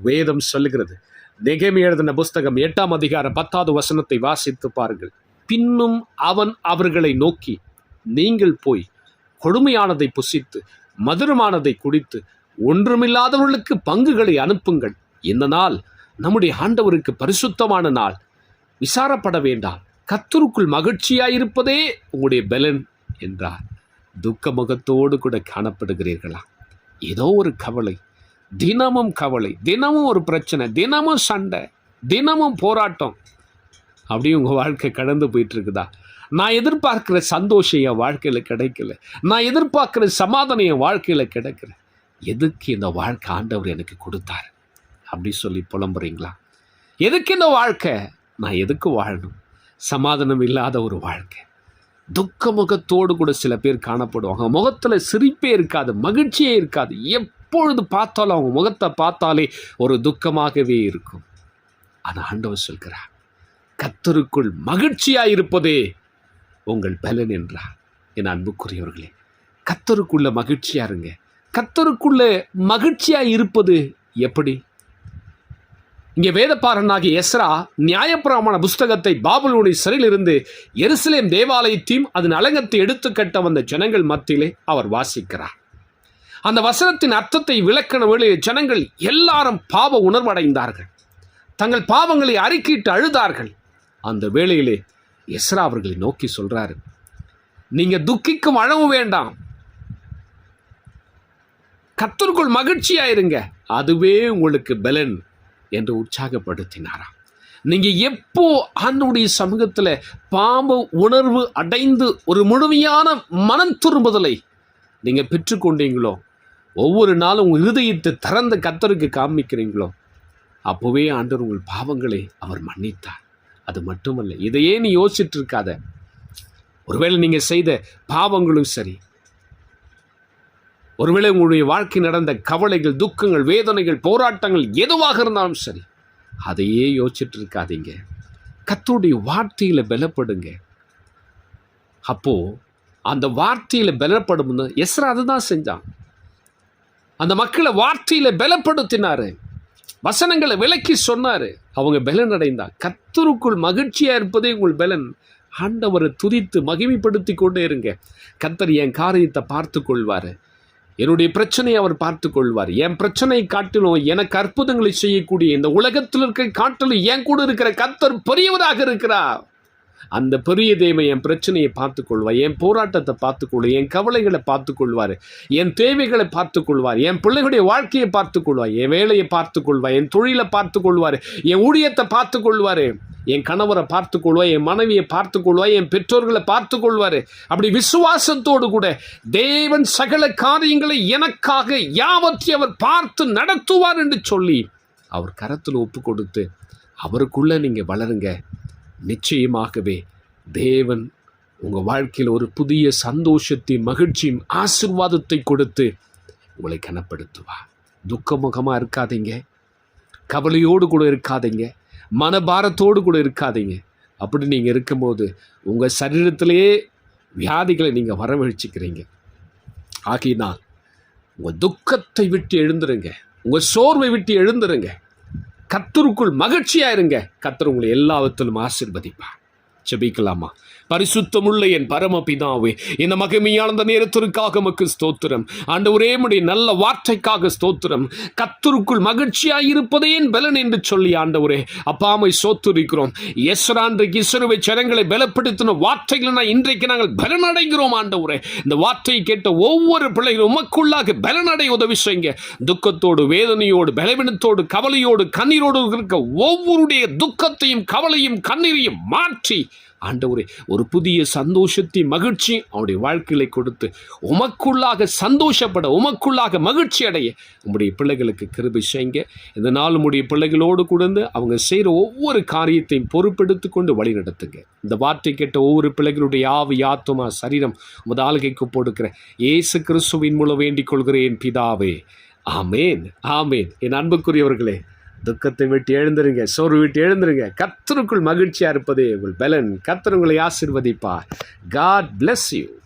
வேதம் சொல்லுகிறது. நெகேமி எழுதின புஸ்தகம் எட்டாம் அதிகாரம் பத்தாவது வசனத்தை வாசித்து பாருங்கள். பின்னும் அவன் அவர்களை நோக்கி நீங்கள் போய் கொடுமையானதை புசித்து மதுரமானதை குடித்து ஒன்றுமில்லாதவர்களுக்கு பங்குகளை அனுப்புங்கள். இந்த நாள் நம்முடைய ஆண்டவருக்கு பரிசுத்தமான நாள். விசாரப்பட வேண்டாம். கத்தருக்குள் மகிழ்ச்சியாயிருப்பதே உங்களுடைய பலன் என்றார். துக்க முகத்தோடு கூட காணப்படுகிறீர்களா? ஏதோ ஒரு கவலை. தினமும் கவலை தினமும் ஒரு பிரச்சனை தினமும் சண்டை தினமும் போராட்டம். அப்படி உங்கள் வாழ்க்கை கடந்து போயிட்டுருக்குதா? நான் எதிர்பார்க்கிற சந்தோஷம் என் வாழ்க்கையில் கிடைக்கல. நான் எதிர்பார்க்குற சமாதானம் என் வாழ்க்கையில் கிடைக்கல. எதுக்கு இந்த வாழ்க்கை ஆண்டவர் எனக்கு கொடுத்தார்? அப்படி சொல்லி புலம்புறீங்களா? எதுக்கு இந்த வாழ்க்கை? நான் எதுக்கு வாழணும்? சமாதானம் இல்லாத ஒரு வாழ்க்கை. துக்க முகத்தோடு கூட சில பேர் காணப்படுவாங்க. முகத்தில் சிரிப்பே இருக்காது மகிழ்ச்சியே இருக்காது. எப் எப்பொழுது பார்த்தாலும் அவங்க முகத்தை பார்த்தாலே ஒரு துக்கமாகவே இருக்கும். ஆனால் ஆண்டவர் சொல்கிறார் கத்தருக்குள் மகிழ்ச்சியாக இருப்பதே உங்கள் பலன் என்றார். என் அன்புக்குரியவர்களே கத்தருக்குள்ள மகிழ்ச்சியா இருங்க. கத்தருக்குள்ள மகிழ்ச்சியாக இருப்பது எப்படி? இங்கே வேதப்பாரனாகிய எஸ்ரா நியாயப்பிரமாண புஸ்தகத்தை பாபுலுடைய சிறையிலிருந்து எருசலேம் தேவாலயத்தையும் அதன் அலங்கத்தை எடுத்து கட்ட வந்த ஜனங்கள் மத்தியிலே அவர் வாசிக்கிறார். அந்த வசனத்தின் அர்த்தத்தை விளக்கண வேளையில் ஜனங்கள் எல்லாரும் பாவ உணர்வடைந்தார்கள். தங்கள் பாவங்களை அறிக்கையிட்டு அழுதார்கள். அந்த வேளையிலே எஸ்ரா அவர்களை நோக்கி சொல்றாரு நீங்க துக்கிக்கும் அழவும் வேண்டாம். கத்தருக்குள் மகிழ்ச்சியா இருங்க அதுவே உங்களுக்கு பலன் என்று உற்சாகப்படுத்தினாராம் நீங்க எப்போ ஆண்டுடைய சமூகத்துல பாம்ப உணர்வு அடைந்து ஒரு முழுமையான மனம் திரும்புதலை நீங்கள் பெற்றுக்கொண்டீங்களோ ஒவ்வொரு நாளும் உங்கள் இருதயத்தை திறந்த கத்தருக்கு காமிக்கிறீங்களோ? அப்போவே ஆண்டவர் உங்கள் பாவங்களை அவர் மன்னித்தார். அது மட்டுமல்ல இதையே நீ யோசிச்சுட்டு இருக்காத ஒருவேளை நீங்கள் செய்த பாவங்களும் சரி. ஒருவேளை உங்களுடைய வாழ்க்கை நடந்த கவலைகள் துக்கங்கள் வேதனைகள் போராட்டங்கள் எதுவாக இருந்தாலும் சரி அதையே யோசிச்சுட்டு இருக்காதீங்க கத்தருடைய வார்த்தையில் பலப்படுங்க. அப்போது அந்த வார்த்தையில் பலப்படும் எஸ்ரா அதுதான் செஞ்சான். அந்த மக்களை வார்த்தையில் பலப்படுத்தினார். வசனங்களை விலக்கி சொன்னார். அவங்க பலன் அடைந்தார் கத்தருக்குள் மகிழ்ச்சியாக இருப்பதே உங்கள் பலன். ஆண்டவரை துதித்து மகிமைப்படுத்தி கொண்டே இருங்க. கத்தர் என் காரியத்தை பார்த்து கொள்வார். என்னுடைய பிரச்சனையை அவர் பார்த்து கொள்வார். என் பிரச்சனை காட்டிலும் எனக்கு அற்புதங்களை செய்யக்கூடிய இந்த உலகத்தில் இருக்க காட்டிலும் என் கூட இருக்கிற கத்தர் பெரியவராக இருக்கிறார். அந்த பெரிய தேவை என் பிரச்சனையை பார்த்துக்கொள்வார் என் போராட்டத்தை பார்த்துக்கொள்வார் என் கவலைகளை பார்த்துக்கொள்வார் என் தேவைகளை பார்த்துக்கொள்வார் என் பிள்ளைகளுடைய வாழ்க்கையை பார்த்துக்கொள்வார் என் வேலையை பார்த்துக்கொள்வார் என் தொழிலை பார்த்துக்கொள்வார் என் ஊழியத்தை பார்த்துக்கொள்வார் என் கணவரை பார்த்து என் மனைவியை பார்த்து என் பெற்றோர்களை பார்த்துக்கொள்வார் அப்படி விசுவாசத்தோடு கூட தேவன் சகல காரியங்களை எனக்காக யாவற்றை அவர் பார்த்து நடத்துவார் என்று சொல்லி அவர் கரத்தில் ஒப்பு கொடுத்து அவருக்குள்ள நீங்கள் வளருங்க நிச்சயமாகவே தேவன் உங்கள் வாழ்க்கையில் ஒரு புதிய சந்தோஷத்தையும் மகிழ்ச்சியும் ஆசிர்வாதத்தை கொடுத்து உங்களை கனப்படுத்துவார் துக்கமுகமாக இருக்காதீங்க. கவலையோடு கூட இருக்காதீங்க. மனபாரத்தோடு கூட இருக்காதீங்க. அப்படி நீங்கள் இருக்கும்போது உங்கள் சரீரத்திலேயே வியாதிகளை நீங்கள் வரவழைச்சிக்கிறீங்க. ஆகினால் உங்கள் துக்கத்தை விட்டு எழுந்துருங்க. உங்கள் சோர்வை விட்டு எழுந்துருங்க. கத்தருக்குள் மகிழ்ச்சியாக இருங்க. கத்தர் உங்களை எல்லாவற்றிலும் ஆசிர்வதிப்பார். ஜெபிக்கலாமா? பரிசுத்தமுள்ள என் பரமபிதாவே இந்த மகிமையானந்த நேரத்திற்காக மக்கு ஸ்தோத்திரம். ஆண்டவரே உடைய நல்ல வார்த்தைக்காக ஸ்தோத்திரம். கத்தருக்குள் மகிழ்ச்சியாய் இருப்பதே என் பலன் என்று சொல்லி ஆண்டவரே அப்பாமை சோத்துரிக்கிறோம் எஸ்ரா இன்றைக்கு இஸ்ரவை ஜனங்களை பலப்படுத்தின வார்த்தைகளை நான் இன்றைக்கு நாங்கள் பலன் அடைகிறோம் ஆண்டவரே. இந்த வார்த்தையை கேட்ட ஒவ்வொரு பிள்ளைகளும் உமக்குள்ளாக பலனடை உதவி செய்யுங்க துக்கத்தோடு வேதனையோடு பலவீனத்தோடு கவலையோடு கண்ணீரோடு இருக்க ஒவ்வொருடைய துக்கத்தையும் கவலையும் கண்ணீரையும் மாற்றி ஆண்டவரே ஒரு புதிய சந்தோஷத்தை மகிழ்ச்சி அவனுடைய வாழ்க்கையை கொடுத்து உமக்குள்ளாக சந்தோஷப்பட உமக்குள்ளாக மகிழ்ச்சி அடைய உங்களுடைய பிள்ளைகளுக்கு கிருபை செய்யுங்க. இந்த நாள் உடைய பிள்ளைகளோடு கூடந்து அவங்க செய்கிற ஒவ்வொரு காரியத்தையும் பொறுப்பெடுத்து கொண்டு வழி நடத்துங்க. இந்த வார்த்தை கேட்ட ஒவ்வொரு பிள்ளைகளுடைய ஆவி ஆத்மா சரீரம் உமது ஆளுகைக்கு போடுக்கிற ஏசு கிறிஸ்துவின் மூலம் வேண்டிக் கொள்கிறேன் பிதாவே. ஆமேன் ஆமேன். என் அன்புக்குரியவர்களே துக்கத்தை விட்டு எழுந்துருங்க சோறு விட்டு எழுந்துருங்க. கத்தருக்குள் மகிழ்ச்சியாக இருப்பதே உங்கள் பலன். கத்தர் உங்களை ஆசிர்வதிப்பார். God bless you